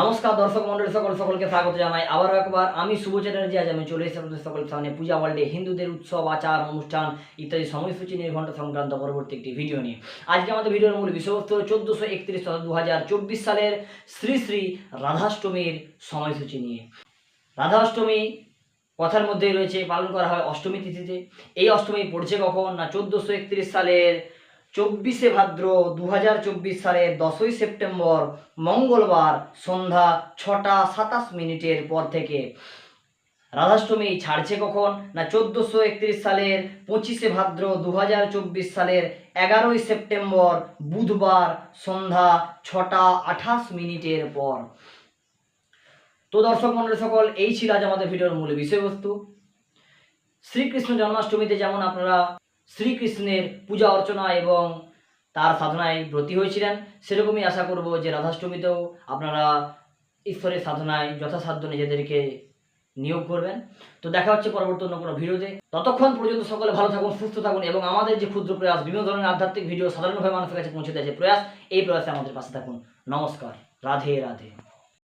নমস্কার দর্শক মন্ডলী, সকল সকলকে স্বাগত জানাই। আবারও একবার আমি শুভ চ্যাটার্জি, আজ আমি চলে এসেছি সকলের সামনে। পূজা ওয়ার্ল্ডে হিন্দুদের উৎসব, আচার, অনুষ্ঠান ইত্যাদি সময়সূচি নিয়ে নির্ঘণ্ট সংক্রান্ত পরবর্তী একটি ভিডিও নিয়ে। আজকে আমাদের ভিডিওর মূল বিষয়বস্তু চোদ্দোশো একত্রিশ তথা দু হাজার চব্বিশ সালের শ্রী শ্রী রাধাষ্টমীর সময়সূচি নিয়ে। রাধাষ্টমী কথার মধ্যেই রয়েছে, পালন করা হয় অষ্টমী তিথিতে। এই অষ্টমী পড়ছে কখন? না, চোদ্দোশো একত্রিশ সালের চব্বিশে ভাদ্র দু হাজার চব্বিশ সালের দশই সেপ্টেম্বর মঙ্গলবার সন্ধ্যা ছটা সাতাশ মিনিটের পর থেকে। রাধাষ্টমী ছাড়ছে কখন? না চোদ্দোশো একত্রিশ সালের পঁচিশে ভাদ্র দু হাজার চব্বিশ সালের এগারোই সেপ্টেম্বর বুধবার সন্ধ্যা ছটা আঠাশ মিনিটের পর। তো দর্শক মন্ডলী সকল, এই ছিল আজ আমাদের ভিডিওর মূল বিষয়বস্তু। শ্রীকৃষ্ণ জন্মাষ্টমীতে যেমন আপনারা শ্রীকৃষ্ণের পূজা অর্চনা এবং তার সাধনায় ব্রতী হয়েছিলেন। সেরকমই আশা করব যে রাধাষ্টমীতেও আপনারা ঈশ্বরের সাধনায় যথাসাধ্য নিজেদেরকে নিয়োগ করবেন। তো দেখা হচ্ছে পরবর্তী অন্য কোনো ভিডিওতে। ততক্ষণ পর্যন্ত সকলে ভালো থাকুন, সুস্থ থাকুন এবং আমাদের যে ক্ষুদ্র প্রয়াস, বিভিন্ন ধরনের আধ্যাত্মিক ভিডিও সাধারণভাবে মানুষের কাছে পৌঁছে দেয় প্রয়াস, এই প্রয়াসে আমাদের পাশে থাকুন। নমস্কার। রাধে রাধে।